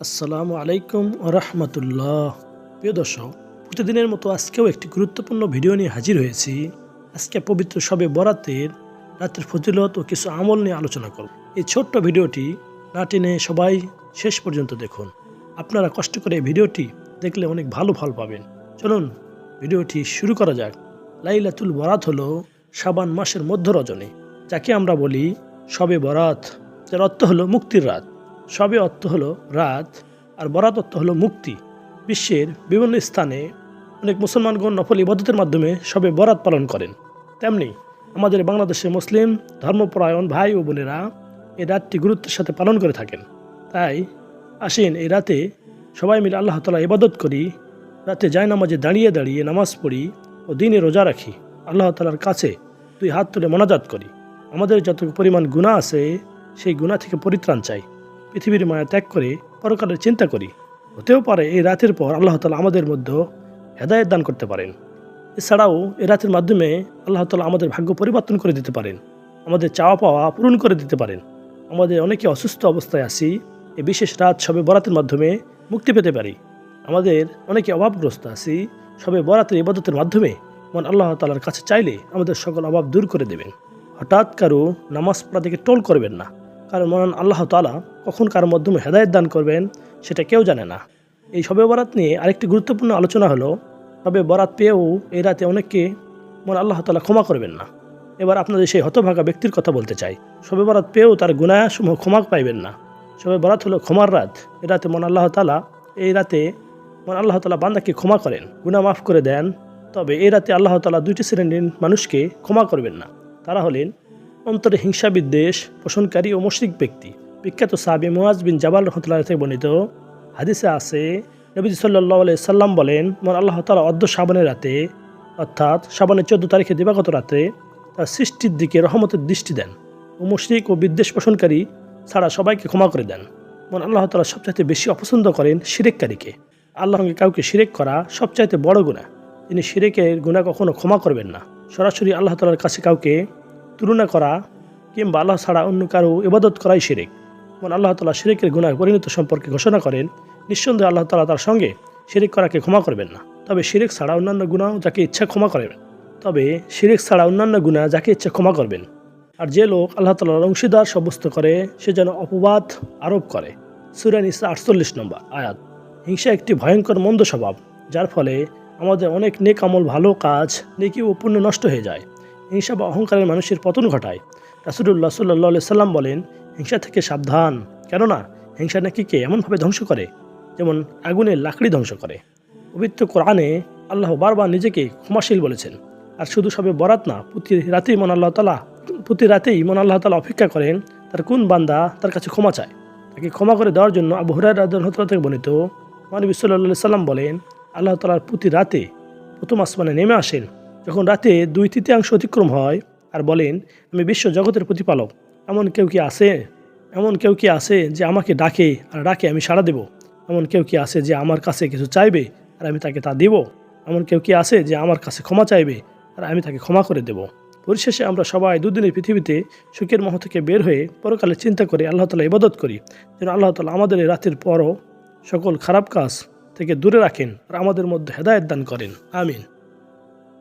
আসসালামু আলাইকুম রহমতুল্লাহ। প্রিয় দর্শক, প্রতিদিনের মতো আজকেও একটি গুরুত্বপূর্ণ ভিডিও নিয়ে হাজির হয়েছি। আজকে পবিত্র সবে বরাতের রাতের ফজিলত ও কিছু আমল নিয়ে আলোচনা করব। এই ছোট্ট ভিডিওটি না টেনে সবাই শেষ পর্যন্ত দেখুন। আপনারা কষ্ট করে এই ভিডিওটি দেখলে অনেক ভালো ফল পাবেন। চলুন, ভিডিওটি শুরু করা যাক। লাইলাতুল বরাত হলো শাবান মাসের মধ্য রজনী, যাকে আমরা বলি সবে বরাত। যার অর্থ হলো মুক্তির রাত। সবে অর্থ হলো রাত আর বরাত অর্থ হলো মুক্তি। বিশ্বের বিভিন্ন স্থানে অনেক মুসলমানগণ নফল ইবাদতের মাধ্যমে সবে বরাত পালন করেন। তেমনি আমাদের বাংলাদেশের মুসলিম, ধর্মপরায়ণ ভাই ও বোনেরা এই রাতটি গুরুত্বের সাথে পালন করে থাকেন। তাই আসেন এই রাতে সবাই মিলে আল্লাহ তালা ইবাদত করি, রাতে যায় নামাজে দাঁড়িয়ে দাঁড়িয়ে নামাজ পড়ি ও দিনে রোজা রাখি। আল্লাহ তালার কাছে দুই হাত তুলে মোনাজাত করি। আমাদের যত পরিমাণ গুণা আছে, সেই গুণা থেকে পরিত্রাণ চাই। পৃথিবীর মায়া ত্যাগ করে পরকালের চিন্তা করি। হতেও পারে এই রাতের পর আল্লাহ তালা আমাদের মধ্যে হেদায়ত দান করতে পারেন। এছাড়াও এই রাতের মাধ্যমে আল্লাহ তালা আমাদের ভাগ্য পরিবর্তন করে দিতে পারেন। আমাদের চাওয়া পাওয়া পূরণ করে দিতে পারেন। আমাদের অনেকে অসুস্থ অবস্থায় আছি এই বিশেষ রাত সবে বরাতের মাধ্যমে মুক্তি পেতে পারি। আমাদের অনেকে অভাবগ্রস্ত আছি, সবে বরাতের ইবাদতের মাধ্যমে মন আল্লাহ তালার কাছে চাইলে আমাদের সকল অভাব দূর করে দেবেন। হঠাৎ কারও নামাজ পড়া থেকে টোল করবেন না। কারণ মহান আল্লাহ তালা কখন কার মাধ্যমে হেদায়ত দান করবেন, সেটা কেউ জানে না। এই সবে বরাত নিয়ে আরেকটি গুরুত্বপূর্ণ আলোচনা হলো তবে বরাত পেয়েও এই রাতে অনেককে মন আল্লাহ তালা ক্ষমা করবেন না। এবার আপনাদের সেই হতভাগা ব্যক্তির কথা বলতে চাই। সবে বরাত পেয়েও তার গুণাসমূহ ক্ষমা পাইবেন না। সবে বরাত হলো ক্ষমার রাত। এ রাতে মন আল্লাহ তালা এই রাতে মন আল্লাহ তালা বান্দাকে ক্ষমা করেন গুণা মাফ করে দেন। তবে এই রাতে আল্লাহ তালা দুইটি শ্রেণির মানুষকে ক্ষমা করবেন না। তারা হলেন অন্তরে হিংসা বিদ্বেষ পোষণকারী ও মুশরিক ব্যক্তি। বিখ্যাত সাহাবি মুয়াজ বিন জাবাল রহমতুল্লাহ থেকে বর্ণিত হাদিসে আছে নবীজ সাল্লাহ আলাই সাল্লাম বলেন, মন আল্লাহ তালা অর্ধ শ্রাবণের রাতে, অর্থাৎ শ্রাবণের চোদ্দ তারিখে দিবাগত রাতে, তার সৃষ্টির দিকে রহমতের দৃষ্টি দেন ও মুশরিক ও বিদ্বেষ পোষণকারী ছাড়া সবাইকে ক্ষমা করে দেন। মন আল্লাহ তালা সবচাইতে বেশি অপছন্দ করেন সিরেককারীকে আল্লাহর সঙ্গে কাউকে সিরেক করা সবচাইতে বড় গুণা তিনি সিরেকের গুণা কখনো ক্ষমা করবেন না। সরাসরি আল্লাহ তালার কাছে কাউকে তুলনা করা কিংবা আল্লাহ ছাড়া অন্য কারও ইবাদত করাই শিরিক। যেমন আল্লাহ তালা শিরিকের গুণার পরিণত সম্পর্কে ঘোষণা করেন, নিঃসন্দেহে আল্লাহ তালা তার সঙ্গে শিরিক করাকে ক্ষমা করবেন না। তবে শিরিক ছাড়া অন্যান্য গুণাও যাকে ইচ্ছা ক্ষমা করবেন। তবে শিরিক ছাড়া অন্যান্য গুণা যাকে ইচ্ছা ক্ষমা করবেন। আর যে লোক আল্লাহ তালার অংশীদার সাব্যস্ত করে, সে যেন অপবাদ আরোপ করে। সুরান ইসা আটচল্লিশ নম্বর আয়াত। হিংসা একটি ভয়ঙ্কর মন্দ স্বভাব, যার ফলে আমাদের অনেক নেক আমল ভালো কাজ, নেকি ও পুণ্য নষ্ট হয়ে যায়। হিংসা বা অহংকারের মানুষের পতন ঘটায়। রাসুলুল্লাহ সাল্লাহ সাল্লাম বলেন, হিংসা থেকে সাবধান। কেননা, হিংসা নাকি কে? এমনভাবে ধ্বংস করে, যেমন আগুনের লাকড়ি ধ্বংস করে। পবিত্র কোরআনে আল্লাহ বারবার নিজেকে ক্ষমাশীল বলেছেন। আর শুধু সবে বরাত না, প্রতি রাতেই মন আল্লাহ তালা প্রতি রাতেই মন আল্লাহ তালা অপেক্ষা করেন, তার কোন বান্দা তার কাছে ক্ষমা চায়। তাকে ক্ষমা করে দেওয়ার জন্য আবু হুরাই রাজহতলা থেকে বর্ণিত মানবী সাল্লাহ সাল্লাম বলেন, আল্লাহ তালার প্রতি রাতে প্রথম আসমানে নেমে আসেন যখন রাতে দুই তৃতীয়াংশ অতিক্রম হয় আর বলেন, আমি বিশ্ব জগতের প্রতিপালক, এমন কেউ কি আছে? এমন কেউ কি আছে যে আমাকে ডাকে আর ডাকে আমি সাড়া দেব? এমন কেউ কি আছে যে আমার কাছে কিছু চাইবে আর আমি তাকে তা দেব? এমন কেউ কি আছে যে আমার কাছে ক্ষমা চাইবে আর আমি তাকে ক্ষমা করে দেব? পরিশেষে আমরা সবাই দুদিনের পৃথিবীতে সুখের মহ থেকে বের হয়ে পরকালে চিন্তা করে আল্লাহ তালা ইবাদত করি, যেন আল্লাহ তালা আমাদের এই রাতের পরও সকল খারাপ কাজ থেকে দূরে রাখেন আর আমাদের মধ্যে হেদায়ত দান করেন। আমিন।